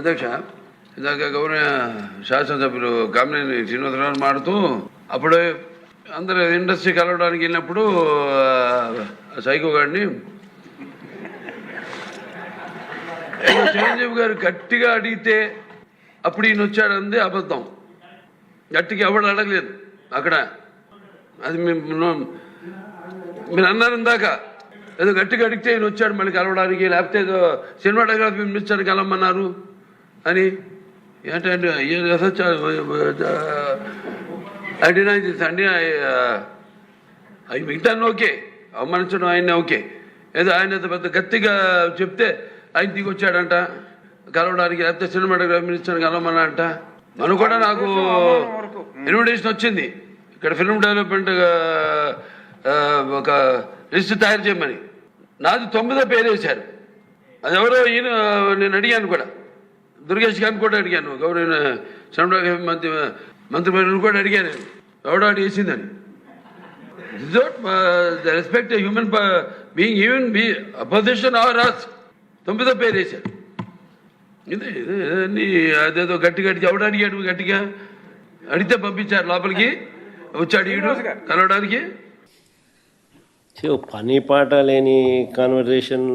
అధ్యక్ష ఇందాక గౌరవ శాసనసభ్యులు కామినేని శ్రీనివాసరావు మాడుతూ అప్పుడు అందరు ఇండస్ట్రీ కలవడానికి వెళ్ళినప్పుడు సైకో గారిని చిరంజీవి గారు గట్టిగా అడిగితే అప్పుడు ఈయన వచ్చాడు అంది అబద్ధం. గట్టిగా ఎవడు అడగలేదు అక్కడ. అది మేము మీరు అన్నారు ఇందాక. ఏదో గట్టిగా అడిగితే ఈయన వచ్చాడు మళ్ళీ కలవడానికి లేకపోతే ఏదో సినిమాటోగ్రఫీ మినిస్టర్ కలవమన్నారు. అని ఏంటంటే ఐ డినై అండి అవి మిగతాన్ని ఓకే. అవమానించడం ఆయన ఓకే. ఏదో ఆయన పెద్ద గట్టిగా చెప్తే ఆయన దిగొచ్చాడంట. కలవడానికి లేకపోతే సినిమాటోగ్రఫీ మినిస్టర్ కలవమన్నా అంట మనం కూడా నాకు ఇన్విటేషన్ వచ్చింది. ఇక్కడ ఫిల్మ్ డెవలప్మెంట్ ఒక లిస్ట్ తయారు చేయమని. నాది తొమ్మిదో పేరు వేశారు. అది ఎవరో ఈయన నేను అడిగాను కూడా. దుర్గేష్ గారిని కూడా అడిగాను. గౌరవ చంద్రబాబు మంత్రి మంత్రి కూడా అడిగాను ఎవడో అడిగి వేసిందని. The respect human being even be opposition or Raj తొమ్మిదో పేరు వేశారు. ఇదే ఇదే అదేదో గట్టి గట్టి ఎవడు అడిగాడు గట్టిగా? అడిగితే పంపించారు లోపలికి. వచ్చాడు ఈడు కలవడానికి. పని పాట లేని కాన్వర్జేషన్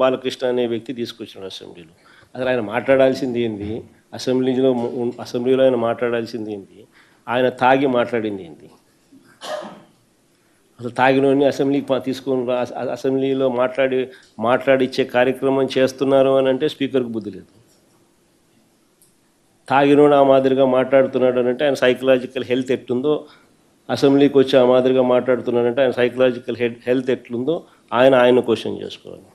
బాలకృష్ణ అనే వ్యక్తి తీసుకొచ్చాడు అసెంబ్లీలో. అసలు ఆయన మాట్లాడాల్సింది ఏంది? అసెంబ్లీలో అసెంబ్లీలో ఆయన మాట్లాడాల్సింది ఏంది? ఆయన తాగి మాట్లాడింది ఏంది? అసలు తాగినోని అసెంబ్లీకి తీసుకొని అసెంబ్లీలో మాట్లాడి మాట్లాడిచ్చే కార్యక్రమం చేస్తున్నారు అని అంటే స్పీకర్కి బుద్ధి లేదు. తాగినోడు ఆ మాదిరిగా మాట్లాడుతున్నాడు అని అంటే ఆయన సైకలాజికల్ హెల్త్ ఎట్టుందో అసెంబ్లీకి వచ్చి ఆ మాదిరిగా మాట్లాడుతున్నాడంటే ఆయన సైకలాజికల్ హెల్త్ ఎట్లుందో ఆయన ఆయన క్వశ్చన్ చేసుకోవాలి.